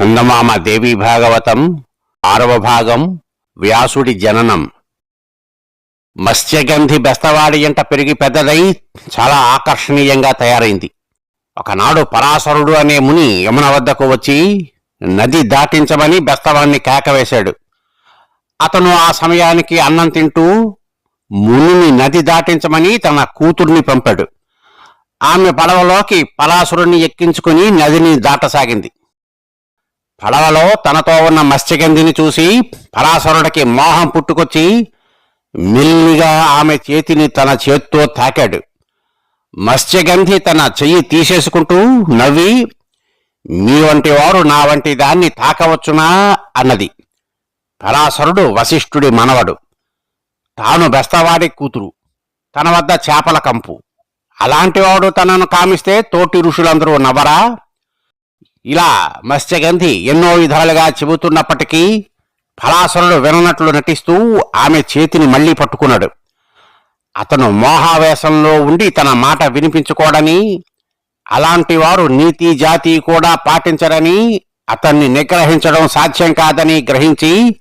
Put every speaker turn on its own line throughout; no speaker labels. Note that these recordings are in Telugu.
చందమామ దేవి భాగవతం ఆరవ భాగం వ్యాసుడి జననం. మత్స్యగంధి బెస్తవాడి ఎంట పెరిగి పెద్దదై చాలా ఆకర్షణీయంగా తయారైంది. ఒకనాడు పరాశరుడు అనే ముని యమున వద్దకు వచ్చి నది దాటించమని బెస్తవాణ్ణి కేకవేశాడు. అతను ఆ సమయానికి అన్నం తింటూ మునిని నది దాటించమని తన కూతుర్ని పంపాడు. ఆమె పడవలోకి పరాశురుణ్ణి ఎక్కించుకుని నదిని దాటసాగింది. పడవలో తనతో ఉన్న మత్స్యగంధిని చూసి పరాశరుడికి మోహం పుట్టుకొచ్చి మెల్లిగా ఆమె చేతిని తన చేత్తో తాకాడు. మత్స్యగంధి తన చెయ్యి తీసేసుకుంటూ నవ్వి మీ వంటి వారు నా వంటి దాన్ని తాకవచ్చునా? అన్నది. పరాశరుడు వశిష్ఠుడి మనవడు. తాను బెస్తవాడి కూతురు. తన వద్ద చేపల కంపు. అలాంటివాడు తనను కామిస్తే తోటి ఋషులందరూ నవ్వరా? ఇలా మత్స్యగంధి ఎన్నో విధాలుగా చెబుతున్నప్పటికీ ఫలాసురుడు విననట్లు నటిస్తూ ఆమె చేతిని మళ్ళీ పట్టుకున్నాడు. అతను మోహావేశంలో ఉండి తన మాట వినిపించుకోడని అలాంటి వారు నీతి జాతి కూడా పాటించరని అతన్ని నిగ్రహించడం సాధ్యం కాదని గ్రహించి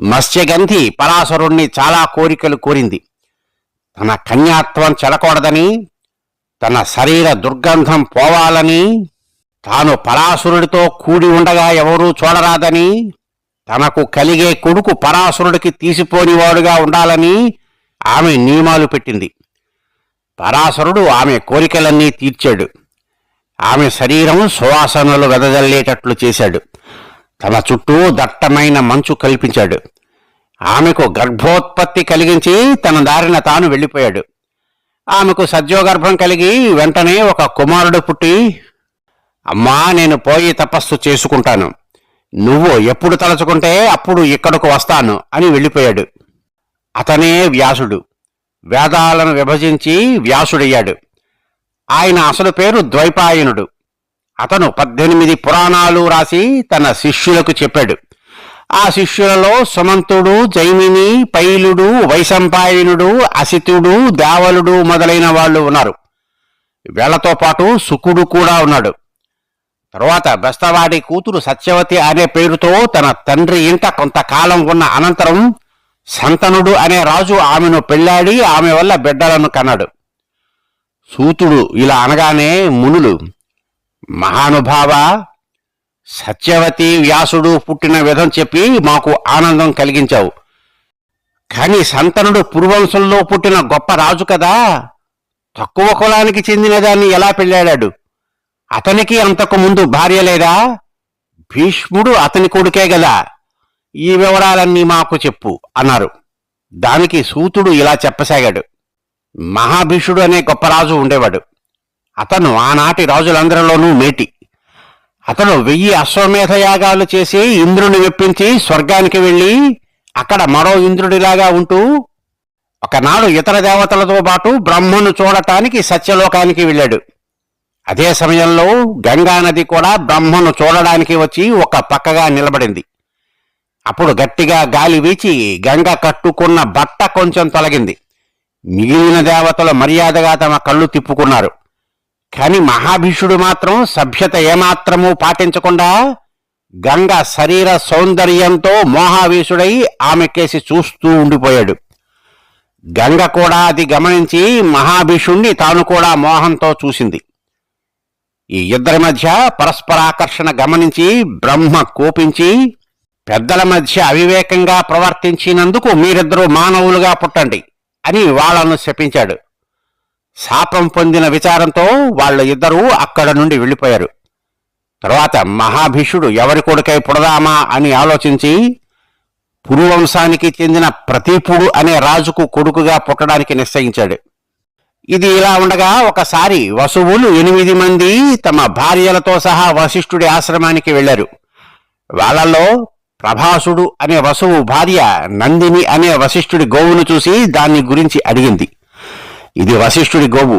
మత్స్యగంధి పరాశరుణ్ణి చాలా కోరికలు కోరింది. తన కన్యాత్వం చెడకూడదని తన శరీర దుర్గంధం పోవాలని తాను పరాశరుడితో కూడి ఉండగా ఎవరూ చూడరాదని తనకు కలిగే కొడుకు పరాశరుడికి తీసిపోనివాడుగా ఉండాలని ఆమె నియమాలు పెట్టింది. పరాశరుడు ఆమె కోరికలన్నీ తీర్చాడు. ఆమె శరీరం సువాసనలు వెదజల్లేటట్లు చేశాడు. తన చుట్టూ దట్టమైన మంచు కల్పించాడు. ఆమెకు గర్భోత్పత్తి కలిగించి తన దారిన తాను వెళ్ళిపోయాడు. ఆమెకు సద్యోగర్భం కలిగి వెంటనే ఒక కుమారుడు పుట్టి అమ్మా నేను పోయి తపస్సు చేసుకుంటాను. నువ్వు ఎప్పుడు తలచుకుంటే అప్పుడు ఇక్కడకు వస్తాను అని వెళ్ళిపోయాడు. అతనే వ్యాసుడు. వేదాలను విభజించి వ్యాసుడయ్యాడు. ఆయన అసలు పేరు ద్వైపాయనుడు. అతను పద్దెనిమిది పురాణాలు రాసి తన శిష్యులకు చెప్పాడు. ఆ శిష్యులలో సుమంతుడు జైమిని పైలుడు వైశంపాయనుడు అసితుడు దేవలుడు మొదలైన వాళ్ళు ఉన్నారు. వీళ్ళతో పాటు సుకుడు కూడా ఉన్నాడు. తరువాత బెస్తవాడి కూతురు సత్యవతి అనే పేరుతో తన తండ్రి ఇంట కొంతకాలం ఉన్న అనంతరం సంతనుడు అనే రాజు ఆమెను పెళ్ళాడి ఆమె వల్ల బిడ్డలను కన్నాడు. సూతుడు ఇలా అనగానే మునులు మహానుభావ సత్యవతి వ్యాసుడు పుట్టిన విధం చెప్పి మాకు ఆనందం కలిగించావు. కాని సంతనుడు పురువంశంలో పుట్టిన గొప్ప రాజు కదా. తక్కువ కులానికి చెందిన దాన్ని ఎలా పెళ్ళాడాడు? అతనికి అంతకు ముందు భార్య లేదా? భీష్ముడు అతని కొడుకే గదా. ఈ వివరాలన్నీ మాకు చెప్పు అన్నారు. దానికి సూతుడు ఇలా చెప్పసాగాడు. మహాభీషుడు అనే గొప్ప రాజు ఉండేవాడు. అతను ఆనాటి రాజులందరిలోనూ మేటి. అతను వెయ్యి అశ్వమేధ యాగాలు చేసి ఇంద్రుని వెప్పించి స్వర్గానికి వెళ్ళి అక్కడ మరో ఇంద్రుడిలాగా ఉంటూ ఒకనాడు ఇతర దేవతలతో పాటు బ్రహ్మను చూడటానికి సత్యలోకానికి వెళ్ళాడు. అదే సమయంలో గంగా నది కూడా బ్రహ్మను చూడడానికి వచ్చి ఒక పక్కగా నిలబడింది. అప్పుడు గట్టిగా గాలి వీచి గంగ కట్టుకున్న బట్ట కొంచెం తొలగింది. మిగిలిన దేవతలు మర్యాదగా తమ కళ్ళు తిప్పుకున్నారు. కాని మహాభీషుడు మాత్రం సభ్యత ఏమాత్రమూ పాటించకుండా గంగ శరీర సౌందర్యంతో మోహావీషుడై ఆమెకేసి చూస్తూ ఉండిపోయాడు. గంగ కూడా అది గమనించి మహాభీషుణ్ణి తాను కూడా మోహంతో చూసింది. ఈ ఇద్దరి మధ్య పరస్పరాకర్షణ గమనించి బ్రహ్మ కోపించి పెద్దల మధ్య అవివేకంగా ప్రవర్తించినందుకు మీరిద్దరూ మానవులుగా పుట్టండి అని వాళ్ళను శపించాడు. శాపం పొందిన విచారంతో వాళ్ళ ఇద్దరూ అక్కడ నుండి వెళ్ళిపోయారు. తర్వాత మహాభీషుడు ఎవరి కొడుకై పుడదామా అని ఆలోచించి పురువంశానికి చెందిన ప్రతీపుడు అనే రాజుకు కొడుకుగా పుట్టడానికి నిశ్చయించాడు. ఇది ఇలా ఉండగా ఒకసారి వసువులు ఎనిమిది మంది తమ భార్యలతో సహా వశిష్ఠుడి ఆశ్రమానికి వెళ్ళారు వాళ్ళల్లో ప్రభాసుడు అనే వసువు భార్య నందిని అనే వశిష్ఠుడి గోవును చూసి దాని గురించి అడిగింది. ఇది వశిష్ఠుడి గోవు.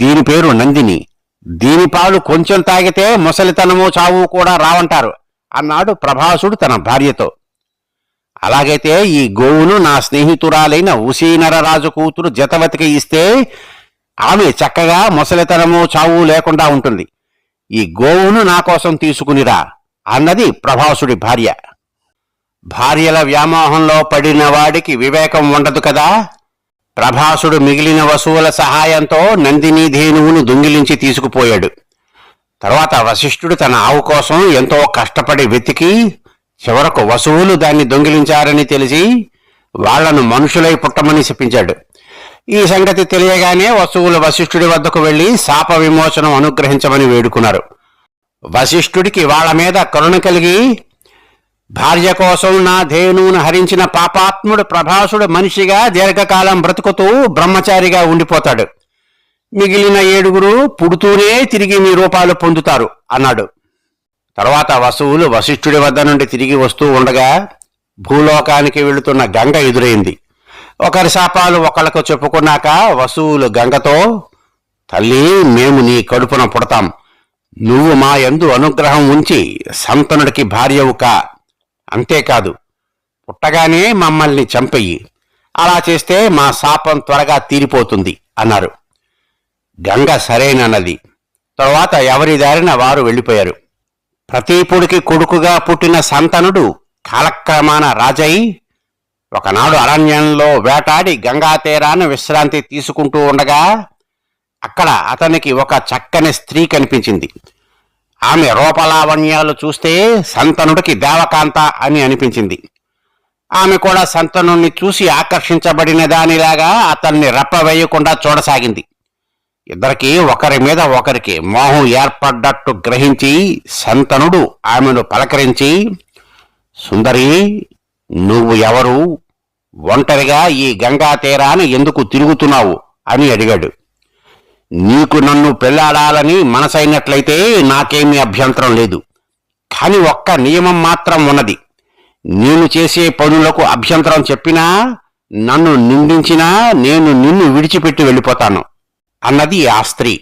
దీని పేరు నందిని. దీని పాలు కొంచెం తాగితే ముసలితనము చావు కూడా రావంటారు అన్నాడు ప్రభాసుడు తన భార్యతో. అలాగైతే ఈ గోవును నా స్నేహితురాలైన ఉసీనరరాజు కూతురు జతవతికి ఇస్తే ఆమె చక్కగా ముసలితనము చావు లేకుండా ఉంటుంది. ఈ గోవును నా కోసం తీసుకునిరా అన్నది ప్రభాసుడి భార్య. భార్యల వ్యామోహంలో పడిన వాడికి వివేకం ఉండదు కదా? ప్రభాసుడు మిగిలిన వసువుల సహాయంతో నందిని ధేనువును దొంగిలించి తీసుకుపోయాడు. తర్వాత వశిష్ఠుడు తన ఆవు కోసం ఎంతో కష్టపడి వెతికి చివరకు వసువులు దాన్ని దొంగిలించారని తెలిసి వాళ్ళను మనుషులై పుట్టమని చెప్పించాడు ఈ సంగతి తెలియగానే వసువులు వశిష్ఠుడి వద్దకు వెళ్ళి శాప విమోచనం అనుగ్రహించమని వేడుకున్నారు. వశిష్ఠుడికి వాళ్ళ మీద కరుణ కలిగి భార్య కోసం నా ధేనువును హరించిన పాపాత్ముడు ప్రభాసుడు మనిషిగా దీర్ఘకాలం బ్రతుకుతూ బ్రహ్మచారిగా ఉండిపోతాడు. మిగిలిన ఏడుగురు పుడుతూనే తిరిగి మీ రూపాలు పొందుతారు అన్నాడు. తర్వాత వసువులు వశిష్ఠుడి వద్ద నుండి తిరిగి వస్తూ ఉండగా భూలోకానికి వెళుతున్న గంగ ఎదురైంది. ఒకరి శాపాలు ఒకళ్ళకు చెప్పుకున్నాక వసువులు గంగతో తల్లి మేము నీ కడుపున పుడతాం. నువ్వు మా యందు అనుగ్రహం ఉంచి సంతనుడికి భార్యవు కా అంతేకాదు పుట్టగానే మమ్మల్ని చంపెయ్యి. అలా చేస్తే మా శాపం త్వరగా తీరిపోతుంది అన్నారు. గంగ సరేనన్నది. తరువాత ఎవరి దారిన వారు వెళ్ళిపోయారు. ప్రతీపుడికి కొడుకుగా పుట్టిన సంతనుడు కాలక్రమాన రాజై ఒకనాడు అరణ్యంలో వేటాడి గంగా విశ్రాంతి తీసుకుంటూ ఉండగా అక్కడ అతనికి ఒక చక్కని స్త్రీ కనిపించింది. ఆమె రూపలావణ్యాలు చూస్తే సంతనుడికి దేవకాంత అని అనిపించింది. ఆమె కూడా సంతనుణ్ణి చూసి ఆకర్షించబడిన దానిలాగా అతన్ని రెప్పవేయకుండా చూడసాగింది. ఇద్దరికి ఒకరి మీద ఒకరికి మోహం ఏర్పడ్డట్టు గ్రహించి సంతనుడు ఆమెను పలకరించి సుందరి నువ్వు ఎవరు? ఒంటరిగా ఈ గంగా తీరాన్ని ఎందుకు తిరుగుతున్నావు? అని అడిగాడు. నీకు నన్ను పెళ్ళాడాలని మనసైనట్లయితే నాకేమీ అభ్యంతరం లేదు. కాని ఒక్క నియమం మాత్రం ఉన్నది. నేను చేసే పనులకు అభ్యంతరం చెప్పినా నన్ను నిందించినా నేను నిన్ను విడిచిపెట్టి వెళ్ళిపోతాను అన్నది ఆ స్త్రీ.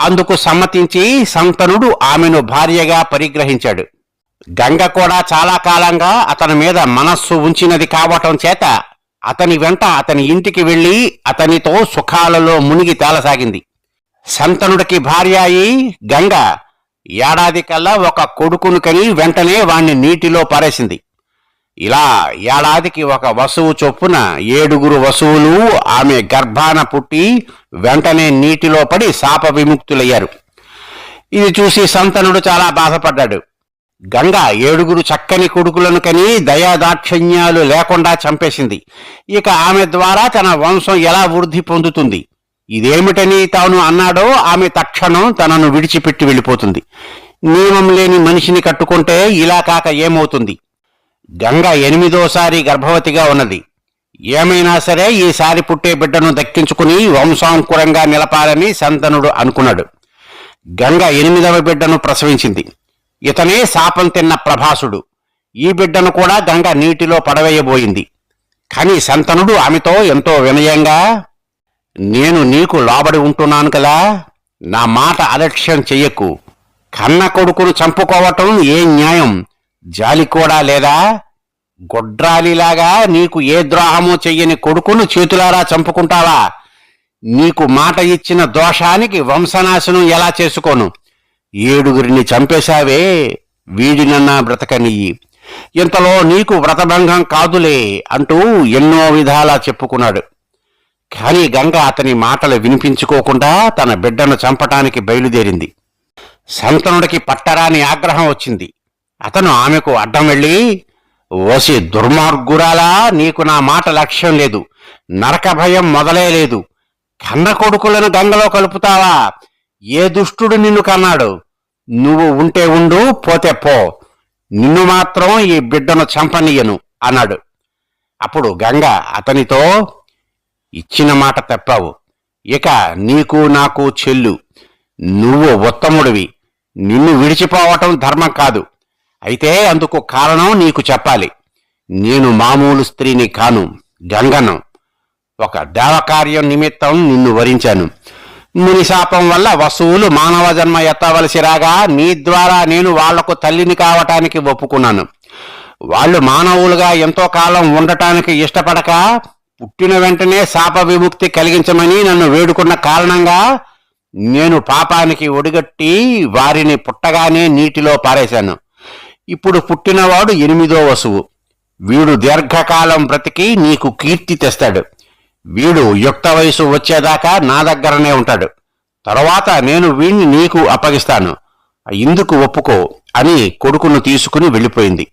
అందుకు సమ్మతించి సంతనుడు ఆమెను భార్యగా పరిగ్రహించాడు. గంగ కూడా చాలా కాలంగా అతని మీద మనస్సు ఉంచినది కావటం చేత అతని వెంట అతని ఇంటికి వెళ్ళి అతనితో సుఖాలలో మునిగి తేలసాగింది. శంతనుడికి భార్య అయి గంగ ఏడాది కల్లా ఒక కొడుకును కని వెంటనే వాణ్ణి నీటిలో పారేసింది. ఇలా ఏడాదికి ఒక వసువు చొప్పున ఏడుగురు వసువులు ఆమె గర్భాన పుట్టి వెంటనే నీటిలో పడి శాప విముక్తులయ్యారు. ఇది చూసి సంతనుడు చాలా బాధపడ్డాడు. గంగ ఏడుగురు చక్కని కొడుకులను కని దయాదాక్షిణ్యాలు లేకుండా చంపేసింది. ఇక ఆమె ద్వారా తన వంశం ఎలా వృద్ధి పొందుతుంది? ఇదేమిటని తాను అన్నాడో ఆమె తక్షణం తనను విడిచిపెట్టి వెళ్ళిపోతుంది. నియమం లేని మనిషిని కట్టుకుంటే ఇలా కాక ఏమవుతుంది? గంగ ఎనిమిదోసారి గర్భవతిగా ఉన్నది. ఏమైనా సరే ఈసారి పుట్టే బిడ్డను దక్కించుకుని వంశాంకురంగా నిలపాలని సంతనుడు అనుకున్నాడు. గంగ ఎనిమిదవ బిడ్డను ప్రసవించింది. ఇతనే శాపం తిన్న ప్రభాసుడు. ఈ బిడ్డను కూడా గంగ నీటిలో పడవేయబోయింది. కాని శంతనుడు ఆమెతో ఎంతో వినయంగా నేను నీకు లోబడి ఉంటున్నాను కదా నా మాట అలక్ష్యం చెయ్యకు. కన్న కొడుకును చంపుకోవటం ఏ న్యాయం? జాలి కూడా లేదా? గొడ్రాలిలాగా నీకు ఏ ద్రోహము చెయ్యని కొడుకును చేతులారా చంపుకుంటావా? నీకు మాట ఇచ్చిన దోషానికి వంశనాశనం ఎలా చేసుకోను? ఏడుగురిని చంపేశావే వీడినన్నా బ్రతకనియ్యి ఇంతలో నీకు వ్రతభంగం కాదులే అంటూ ఎన్నో విధాలా చెప్పుకున్నాడు. కాని గంగ అతని మాటలు వినిపించుకోకుండా తన బిడ్డను చంపటానికి బయలుదేరింది. సంతనుడికి పట్టరాని ఆగ్రహం వచ్చింది. అతను ఆమెకు అడ్డం వెళ్ళి ఓసి దుర్మార్గురాలా నీకు నా మాట లక్ష్యం లేదు. నరక భయం మొదలే లేదు. కన్న కొడుకులను గంగలో కలుపుతావా? ఏ దుష్టుడు నిన్ను కన్నాడు? నువ్వు ఉంటే ఉండు పోతే పో. నిన్ను మాత్రం ఈ బిడ్డను చంపనీయను అన్నాడు. అప్పుడు గంగ అతనితో ఇచ్చిన మాట తప్పావు. ఇక నీకు నాకు చెల్లు. నువ్వు ఉత్తముడివి. నిన్ను విడిచిపోవటం ధర్మం కాదు. అయితే అందుకు కారణం నీకు చెప్పాలి. నేను మామూలు స్త్రీని కాను గంగను. ఒక దేవకార్యం నిమిత్తం నిన్ను వరించాను. మునిశాపం వల్ల వసువులు మానవ జన్మ ఎత్తవలసి రాగా నీ ద్వారా నేను వాళ్ళకు తల్లిని కావటానికి ఒప్పుకున్నాను. వాళ్ళు మానవులుగా ఎంతో కాలం ఉండటానికి ఇష్టపడక పుట్టిన వెంటనే శాప విముక్తి కలిగించమని నన్ను వేడుకున్న కారణంగా నేను పాపానికి ఒడిగట్టి వారిని పుట్టగానే నీటిలో పారేశాను. ఇప్పుడు పుట్టినవాడు ఎనిమిదో వసువు. వీడు దీర్ఘకాలం బ్రతికి నీకు కీర్తి తెస్తాడు. వీడు యుక్త వయసు వచ్చేదాకా నా దగ్గరనే ఉంటాడు. తరువాత నేను వీణ్ణి నీకు అప్పగిస్తాను. ఇందుకు ఒప్పుకో అని కొడుకును తీసుకుని వెళ్ళిపోయింది.